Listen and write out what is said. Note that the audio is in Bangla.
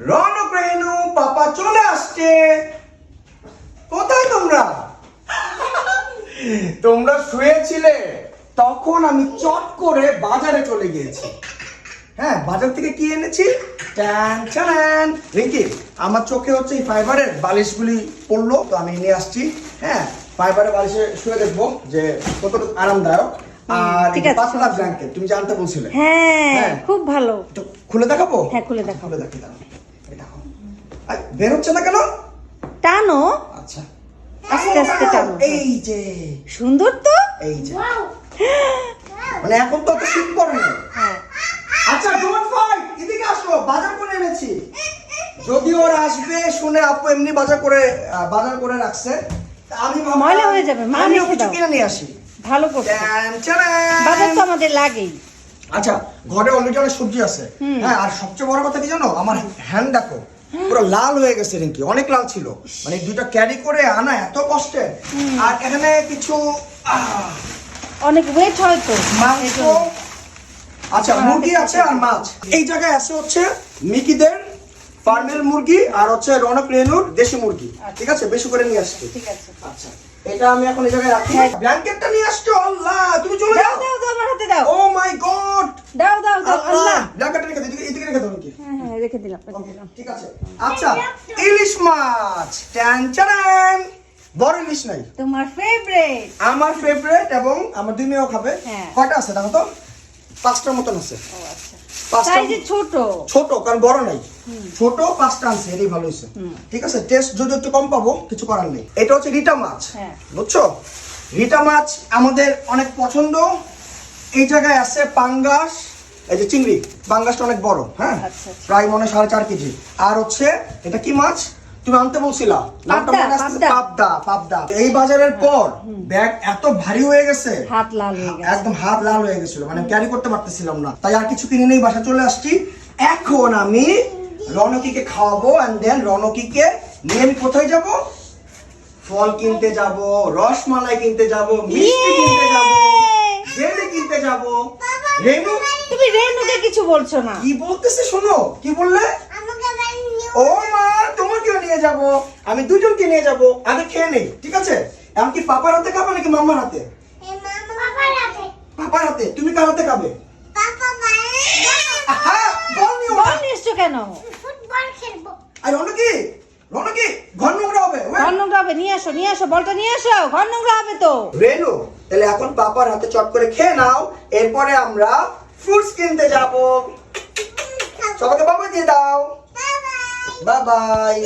রেনু পাপা চলে আসছে। কোথায় তোমরা? তোমরা শুয়েছিলে তখন আমি চট করে বাজারে চলে গিয়েছি। হ্যাঁ বাজার থেকে কি এনেছি? Tan tan. রিঙ্কি আমার চোখে হচ্ছে এই ফাইবারের বালিশগুলি পড়ল তো আমি নিয়ে আসছি। হ্যাঁ ফাইবারের বালিশে শুয়ে দেখব যে কতটুকু আরামদায়ক। আর পাতলা ব্ল্যাঙ্কেট তুমি জানতে বলছিলে। হ্যাঁ হ্যাঁ। খুব ভালো। খুলে দেখাবো? হ্যাঁ, খুলে দেখাও। খুলে দেখি দাঁড়াও। এই দেখো আই, বের হচ্ছে না কেন? টানো। আচ্ছা। আস্তে আস্তে টানো এই যে সুন্দর তো? এই যে। মানে এখন তো অত শীত পড়ে না হ্যাঁ। আচ্ছা ডোন্ট ফাইট এদিকে আসো বাজার করে এনেছি। যদি ওরা আসবে শুনে আপু এমনি বাজার করে বাজার করে রাখছে। আমি ময়লা হয়ে যাবে, মা আমিও কিছু কিনে নিয়ে আসি। ভালো করছ। বাজার তো আমাদের লাগেই। আচ্ছা ঘরে অলরেডি অনেক সবজি আছে। হ্যাঁ আর সবচেয়ে বড় কথা কি জানো? আমার হ্যান্ড দেখো। পুরো লাল হয়ে গেছে রিঙ্কি অনেক লাল ছিল। মানে দুইটা ক্যারি করে আনা এত কষ্টে। আর এখানে কিছু অনেক ওয়েট হয় তো। মাংস। আচ্ছা মুরগি আছে আর মাছ। এই জায়গায় আছে হচ্ছে মিকিদের ফার্মের মুরগি আর হচ্ছে রনক রেনুর দেশি মুরগি। ঠিক আছে? বেশি করে নিয়ে আসছি। ঠিক আছে। আচ্ছা এটা আমি এখন এই জায়গায় রাখি। ব্ল্যাঙ্কেটটা নিয়ে আসছো? আল্লাহ তুমি চলে যাও। দাও দাও আমার হাতে দাও। ও মাই গড দাও দাও দাও আল্লাহ আল্লাহ ব্ল্যাঙ্কেটটা রেখে দাও এদিকে- এদিকে রেখে দাও নাকি হ্যাঁ হ্যাঁ রেখে দিলাম ঠিক আছে। আচ্ছা ইলিশ মাছ। Tan tan. বড় ইলিশ নাই। তোমার ফেভারিট আমার ফেভারিট এবং আমার দুই মেয়েও খাবে। হ্যাঁ। কয়টা আছে দেখো তো? পাঁচটার মতন আছে। আচ্ছা। পাঁচটা ছোট। ছোট কারণ বড় নাই। ছোট পাঁচটা আনছে এটাই ভালো হয়েছে। ঠিক আছে টেস্ট যদি একটু কম পাবো কিছু করার নেই। এটা হচ্ছে রিটা মাছ। হ্যাঁ। বুঝছ? রিটা মাছ আমাদের অনেক পছন্দ। এই জায়গায় আছে পাঙ্গাস এই যে চিংড়ি পাঙ্গাসটা অনেক বড় হ্যাঁ? আচ্ছা, আচ্ছা। প্রায় মনে সাড়ে চার কেজি। আর হচ্ছে এটা কি মাছ? তুমি আনতে বলছিলা। নামটা পাবদা, মনে আসছে পাবদা। পাবদা পাবদা। এই বাজারের পর ব্যাগ এত ভারী হয়ে গেছে। হাত লাল হয়ে গেছে। একদম হাত লাল হয়ে গেছিল মানে ক্যারি করতে পারতেছিলাম না। তাই আর কিছু কিনে নেই বাসা চলে আসছি। এখন আমি রনকিকে খাওয়াবো এন্ড দেন রনকিকে নিয়ে আমি কোথায় যাব? ফল কিনতে যাব রসমালাই কিনতে যাব মিষ্টি কিনতে যাব জেলি কিনতে যাব। রেনু তুমি রেনুকে কিছু বলছো না। কি বলতেছে শোনো? কি বললে? ও মা তোমাকেও নিয়ে যাব। আমি দুজনকে নিয়ে যাব। আগে খেয়ে নেই ঠিক আছে? এমনকি পাপার হাতে খাবে নাকি মাম্মার হাতে? পাপার হাতে। তুমি কার হাতে খাবে। বল নিশ্চয় কেন? আর রনকি রনকি ঘর নোংরা হবে ওয়ে। ঘর নোংরা হবে নিয়ে আসো নিয়ে আসো বলতো নিয়ে আসো ঘর নোংরা হবে তো। রেনু তাহলে এখন পাপার হাতে চট করে খেয়ে নাও এরপরে আমরা ফ্রুটস কিনতে যাব। সবাইকে বাবা দিয়ে দাও। বাবাই বাই।